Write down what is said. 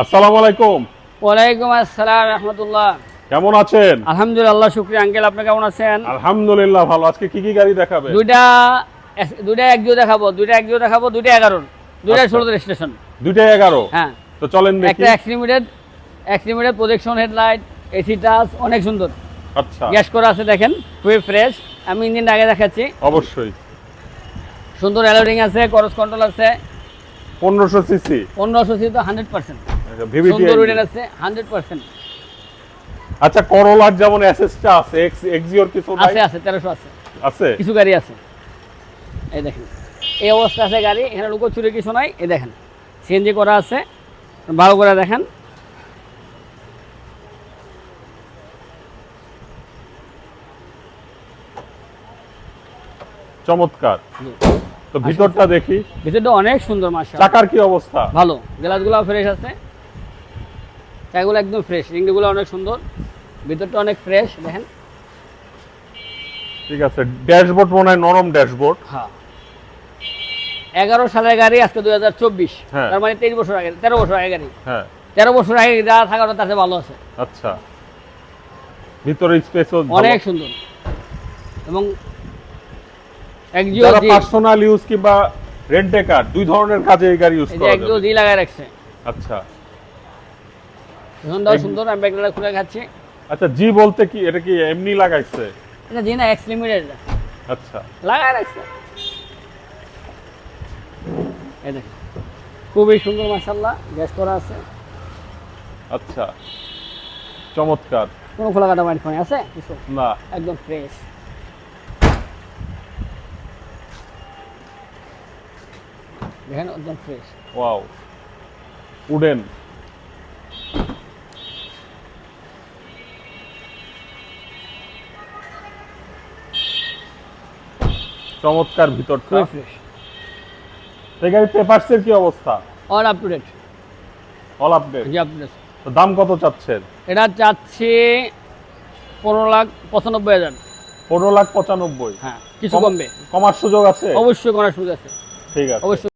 আসসালামু আলাইকুম। ওয়ালাইকুম আসসালাম রহমতুল্লাহ। কেমন আছেন? আলহামদুলিল্লাহ শুক্রিয়া আঙ্কেল আপনি কেমন আছেন? আলহামদুলিল্লাহ ভালো। আজকে কি কি গাড়ি দেখাবে? দুইটা দুইটা একজিও দেখাবো দুইটা একজিও দেখাবো দুইটা এগারোর দুইটা আচ্ছা। ষোলো স্টেশন দুইটাই এগারো? হ্যাঁ। তো চলেন দেখি। একটা এক্সট্রিমিটেড এক্সট্রিমিটেড প্রজেকশন হেডলাইট এসি টাচ অনেক সুন্দর। আচ্ছা। গ্যাস করা আছে দেখেন খুবই ফ্রেশ আমি ইঞ্জিনটা আগে দেখাচ্ছি। অবশ্যই। সুন্দর অ্যালোডিং আছে করস কন্ট্রোল আছে। পনেরোশো সিসি পনেরোশো সি তো হান্ড্রেড পার্সেন্ট সুন্দর আছে আচ্ছা করোলার যেমন এসএসটা আছে এক্স এক্সিওর কিছু নাই? আছে আছে তেরোশো আছে। আছে? কিছু গাড়ি আছে। এই দেখেন এই অবস্থা আছে গাড়ি এখানে লুকোচুরি কিছু নাই এই দেখেন। সিএনজি করা আছে ভালো করে দেখেন। চমৎকার। তো ভিতরটা দেখি। ভিতরটা অনেক সুন্দর মাসা চাকার কি অবস্থা? ভালো গ্লাসগুলো ফ্রেশ আছে। চাকাগুলো একদম ফ্রেশ রিংগুলো অনেক সুন্দর ভিতরটা অনেক ফ্রেশ দেখেন। ঠিক আছে ড্যাশবোর্ড মনে হয় নরম ড্যাশবোর্ড। হ্যাঁ। এগারো সালের গাড়ি আজকে দুই হাজার চব্বিশ হ্যাঁ। তার মানে তেইশ বছর আগে তেরো বছর আগে গাড়ি। হ্যাঁ। তেরো বছর আগে যা থাকার চেয়ে ভালো আছে। আচ্ছা। ভিতরে স্পেসও অনেক সুন্দর। এবং একজিও যারা পার্সোনাল ইউজ কিংবা রেন্টে কার দুই ধরনের কাজে এই গাড়ি ইউজ করা একজিও যাবে। জি লাগায় রাখছে। আচ্ছা। ভীষণটাও সুন্দর আমি ব্যাগটা খুলে খাচ্ছি। আচ্ছা জি বলতে কি এটা কি এমনি লাগাইছে? এটা জি না এক্স লিমিটেড আচ্ছা। লাগায় রাখছে। এই দেখেন খুবই সুন্দর মাসাল্লাহ গ্যাস করা আছে। আচ্ছা চমৎকার। কোনো খোলা কাটা মাইন্ড ফোন আছে? কিছু? না। একদম ফ্রেশ দেখেন একদম ফ্রেশ ওয়াও। উডেন। চমৎকার ভিতরটা। গাড়ির পেপারসের কি অবস্থা? All update to date all update G update তো দাম কত চাচ্ছেন? এটা চাচ্ছি পনেরো লাখ পঁচানব্বই হাজার। পনেরো লাখ পঁচানব্বই? হ্যাঁ কিছু কম- কমবে। কমার সুযোগ আছে? অবশ্যই করার সুযোগ আছে। ঠিক আছে। অবশ্যই।